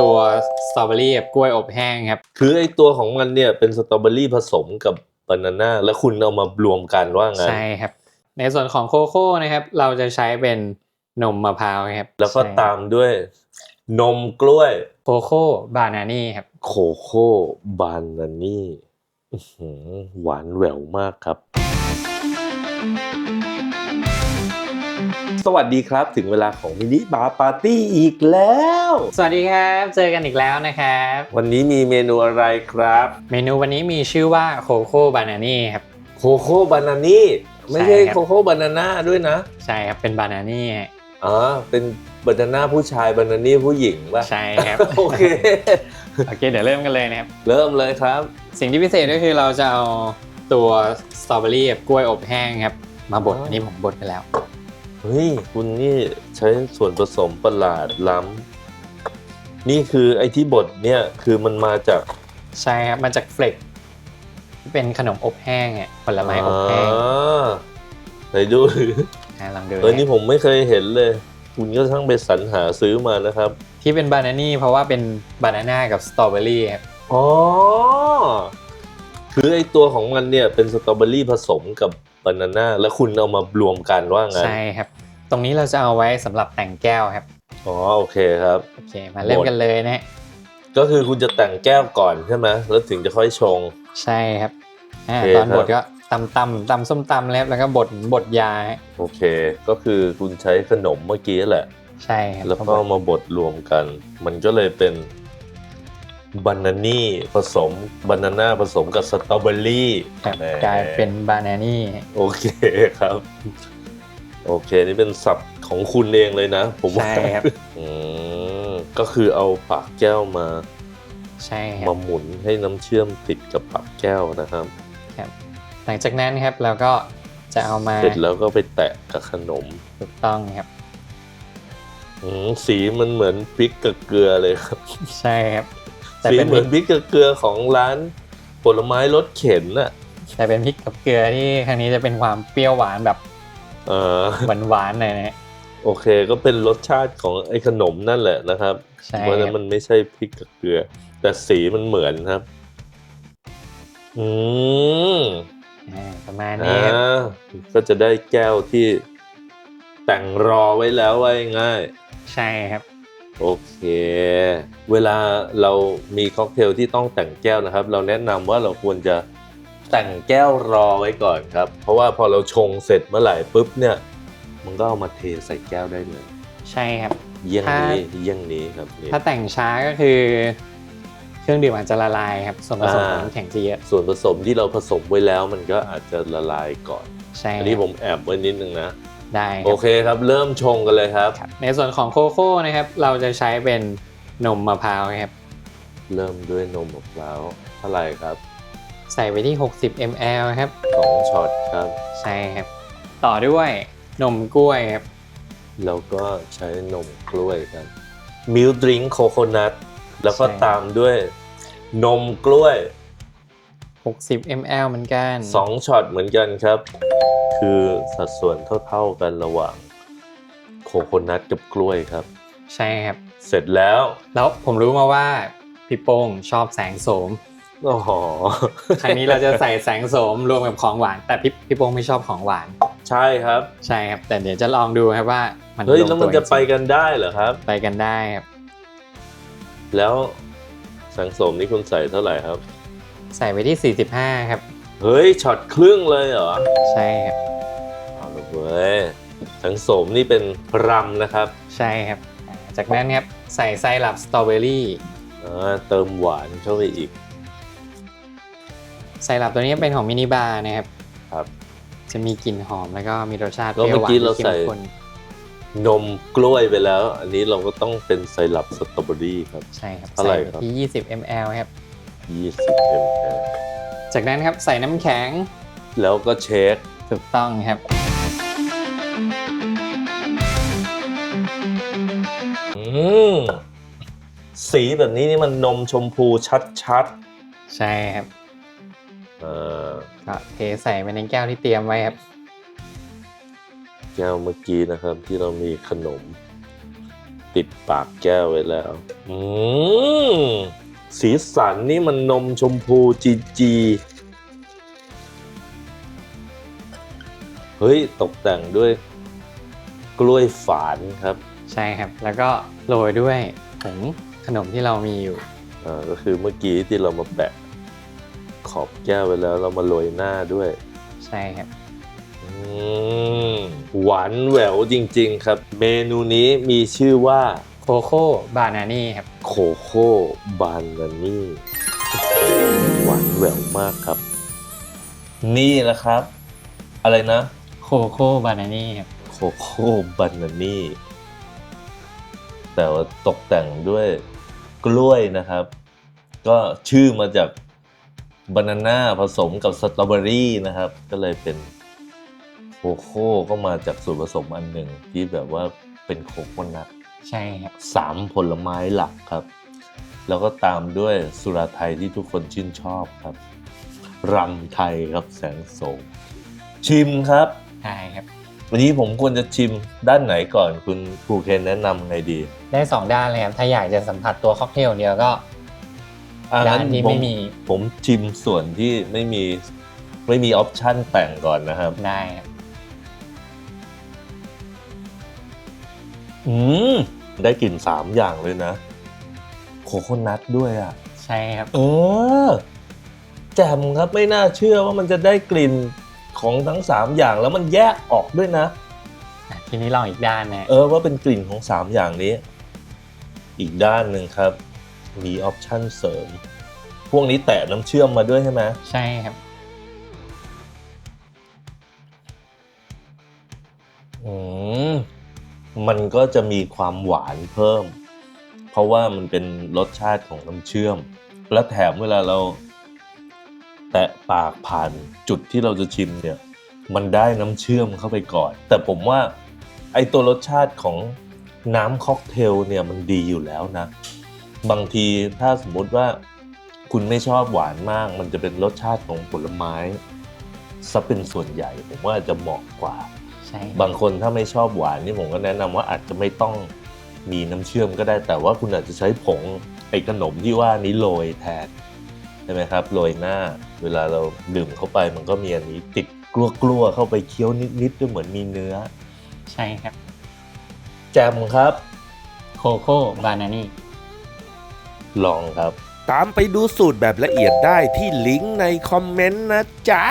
ตัวสตรอเบอรี่กับกล้วยอบแห้งครับ คือไอตัวของมันเนี่ยเป็นสตรอเบอรี่ผสมกับบานาน่าแล้วคุณเอามารวมกันว่างั้นใช่ครับ ในส่วนของโคโค่นะครับ เราจะใช้เป็นนมมะพร้าวครับ แล้วก็ใช่ตามด้วยนมกล้วยโคโค่บานานี่ครับโคโค่บานานี่อื้อหือหวานแหววมากครับ สวัสดีครับ ถึงเวลาของมินิบาร์ปาร์ตี้อีกแล้ว สวัสดีครับ เจอกันอีกแล้วนะครับ วันนี้มีเมนูอะไรครับ เมนูวันนี้มีชื่อว่าโคโค่บานานี่ครับโคโค่บานานี่ไม่ใช่ใช่ครับโคโค่บานาน่าด้วยนะ ใช่ครับ เป็นบานานี่อ๋อเป็นบานาน่าผู้ชายบานานี่ผู้หญิงป่ะ ใช่ครับ โอเค โอเค เดี๋ยวเริ่มกันเลยนะครับ เริ่มเลยครับ สิ่งที่พิเศษก็คือเราจะเอาตัวสตรอเบอรี่กับกล้วยอบแห้งครับ มาบดอ๋ออัอันนี้ผมบดไปแล้ว เฮ้ยคุณนี่ใช้ส่วนผสมประหลาดล้ำนี่คือไอ้ที่บดเนี่ยคือมันมาจากใช่ครับมาจากเฟลกที่เป็นขนมอบแห้งอะผลไม้อบแห้งอ่าไหนดูอะลองดูเออนะนี่ผมไม่เคยเห็นเลย คุณก็ทั้งไปสรรหาซื้อมานะครับ ที่เป็นบานานี่เพราะว่าเป็นบานาน่ากับสตรอเบอรี่ครับอ๋อ คือไอ้ตัวของมันเนี่ยเป็นสตรอเบอรี่ผสมกับบานาน่าแล้วคุณเอามารวมกันว่างั้น ใช่ครับต รงนี้เราจะเอาไว้สำหรับแต่งแก้วครับอ๋อโอเคครับ โอเค มาเริ่มกันเลยนะฮะก็คือคุณจะแต่งแก้วก่อนใช่ไหมแล้วถึงจะค่อยชง ใช่ครับอ่าโอเคตอนบดครับ ก็ตำตำตำส้มตำแล้วแล้วก็บดบดยาฮะโอเค ก็คือคุณใช้ขนมเมื่อกี้แหละ ใช่ครับแล้วก็เอามาบดรวมกัน มันก็เลยเป็นบานานี่ผสมบานาน่าผสมกับสตรอเบอรี่ครับแหมกลายเป็นบานานี่โอเคครับ โอเค นี่เป็นศัพท์ของคุณเองเลยนะ ผมว่าใช่ครับ อืมก็คือเอาปากแก้วมา ใช่ครัมาบ หมุนให้น้ำเชื่อมติดกับปากแก้วนะครับครับ หลังจากนั้นครับเราก็จะเอามาเสร็จแล้วก็ไปแตะกับขนมถูกต้องครับ อืมสีมันเหมือนพริกกับเกลือเลยครับ ใช่ครับ แต่สีเป็นเหมือนพริกกับเกลือของร้านผลไม้รสเข็นน่ะแต่เป็นพริกกับเกลือที่ครั้งนี้จะเป็นความเปรี้ยวหวานแบบ เออหวานๆหน่อยนะฮะโอเคก็เป็นรสชาติของไอ้ขนมนั่นแหละนะครับใช่เพราะฉะคนั้รับนมันไม่ใช่พริกกับเกลือ แต่สีมันเหมือนครับ อืมอ่าประมาณนี้อ่าครับก็จะได้แก้วที่แต่งรอไว้แล้วไว้ง่าย ใช่ครับ โอเค เวลาเรามีค็อกเทลที่ต้องแต่งแก้วนะครับ เราแนะนำว่าเราควรจะ แต่งแก้วรอไว้ก่อนครับ เพราะว่าพอเราชงเสร็จเมื่อไหร่ปุ๊บเนี่ยมันก็เอามาเทใส่แก้วได้เลยใช่ครับ เยี่ยงนี้ถ้าเยี่ยงนี้ครับนี่ถ้าแต่งช้าก็คือ เครื่องดื่มอาจจะละลายครับส่วนผสมอ่าของน้ำแข็งจะเยอะส่วนผสมที่เราผสมไว้แล้วมันก็อาจจะละลายก่อนใช่อันนี้ผมแอบไว้นิดนึงนะได้คโอรับเคครับเริ่มชงกันเลยครับครับ ในส่วนของโคโค่นะครับ เราจะใช้เป็นนมมะพร้าวครับ เริ่มด้วยนมมะพร้าวเท่าไหร่ครับ ใส่ไปที่ 60 ml ครับสองช็อตครับ ใช่ครับ ต่อด้วยนมกล้วยครับ แล้วก็ใช้นมกล้วยกันมิลดริงโคโคนัทแล้วก็ตามด้วยนมกล้วย 60 ml เหมือนกัน2ช็อตเหมือนกันครับ คือสัดส่วนเท่าๆกันระหว่างโคโคนัทกับกล้วยครับ ใช่ครับ เสร็จแล้ว แล้วผมรู้มาว่าพี่โป้งชอบแสงโสม โอ้โหครั้งนี้เราจะใส่แสงโสมรวมกับของหวาน แต่พี่พี่โป้งไม่ชอบของหวาน ใช่ครับ ใช่ครับ แต่เดี๋ยวจะลองดูครับว่า มันเฮ้ยลงแล้วตัมันจะจริงๆไปกันได้เหรอครับ ไปกันได้ครับ แล้วแสังสมนี่คุณใส่เท่าไหร่ครับ ใส่ไปที่ 45 ครับ เฮ้ยช็อตครึ่งเลยเหรอ ใช่ครับเอาละเว้ยแสังสมนี่เป็นรัมนะครับ ใช่ครับอ่าจากนั้นครับใส่ไซรัปสตรอเบอรี่อ่าเติมหวานเข้าไปอีก ไซรัปตัวนี้เป็นของมินิบาร์นะครับครับ จะมีกลิ่นหอมแล้วก็มีรสชาติแล้วเปรี้ยวหวานเมื่อกี้เราที่เข้ใส่มข้นนมกล้วยไปแล้ว อันนี้เราก็ต้องเป็นไซรัปสตรอเบอรี่ครับ ใช่ครับเท่าไหร่ใส่ครับไปที่ 20 ml ครับ 20 ml จากนั้นครับใส่น้ำแข็งแล้วก็เช็คถูกต้องครับ อืมสีแบบนี้นี่มันนมชมพูชัดใช่ครับๆอ่า ก็เทใส่ไปในแก้วที่เตรียมไว้ครับ แก้วเมื่อกี้นะครับที่เรามีขนม ติดปากแก้วไว้แล้วอืมสีสันนี่มันนมชมพูจีจีเฮ้ย ตกแต่งด้วยกล้วยฝานครับ ใช่ครับ แล้วก็โรยด้วยผงขนมที่เรามีอยู่อ่าก็คือเมื่อกี้ที่เรามาแปะ ขอบแก้วไว้แล้วเรามาโรยหน้าด้วย ใช่ครับอืมหวานแหววจริง ๆ ครับ เมนูนี้มีชื่อว่าโคโค่บานานี่ครับโคโค่บานานี่หวานแหววมากครับ นี่แหละครับ อะไรนะโคโค่บานานี่ครับโคโค่บานานี่แต่ว่าตกแต่งด้วยกล้วยนะครับ ก็ชื่อมาจาก บานาน่าผสมกับสตรอเบอรี่นะครับ ก็เลยเป็นโคโค่ก็มาจากส่วนผสมอันหนึ่งที่แบบว่าเป็นโคโคนัทใช่ครับสามผลไม้หลักครับ แล้วก็ตามด้วยสุราไทยที่ทุกคนชื่นชอบครับรำไทยครับแสงโสมชิมครับใช่ครับ วันนี้ผมควรจะชิมด้านไหนก่อนคุณครูเคนแนะนำไงดี ได้สองด้านเลยครับ ถ้าอยากจะสัมผัสตัวค็อกเทลเดียวก็ อะด้านงั้ที่ผไม่มีผมชิมส่วนที่ไม่มีไม่มีออปชั่นแต่งก่อนนะครับ ได้ครับอืม ได้กลิ่นสามอย่างเลยนะ โคโคนัทด้วยอะ ใช่ครับ เออ แจ่มครับไม่น่าเชื่อว่ามันจะได้กลิ่นของทั้งสามอย่างแล้วมันแยกออกด้วยนะอะทีนี้ลองอีกด้านนะเออว่าเป็นกลิ่นของสามอย่างนี้ อีกด้านหนึ่งครับ มีออปชั่นเสริม พวกนี้แตะน้ำเชื่อมมาด้วยใช่ไหมใช่ครับอืมมันก็จะมีความหวานเพิ่ม เพราะว่ามันเป็นรสชาติของน้ำเชื่อม และแถมเวลาเรา แตะปากผ่านจุดที่เราจะชิมเนี่ย มันได้น้ำเชื่อมเข้าไปก่อน แต่ผมว่าไอตัวรสชาติของน้ำค็อกเทลเนี่ยมันดีอยู่แล้วนะ บางทีถ้าสมมุติว่าคุณไม่ชอบหวานมาก มันจะเป็นรสชาติของผลไม้ซะเป็นส่วนใหญ่ผมว่าจะเหมาะกว่า ใช่บางคนถ้าไม่ชอบหวานนี่ผมก็แนะนำว่าอาจจะไม่ต้องมีน้ำเชื่อมก็ได้แต่ว่าคุณอาจจะใช้ผงไอ้ขนมที่ว่านี้โรยแทนใช่ไหมครับโรยหน้า เวลาเราดื่มเข้าไปมันก็มีอันนี้ติดกลัวๆเข้าไปเคี้ยวนิดๆด้วยเหมือนมีเนื้อ ใช่ครับ แจมครับ โคโค่บานานี่ ลองครับ ตามไปดูสูตรแบบละเอียดได้ที่ลิงก์ในคอมเมนต์นะจ๊ะ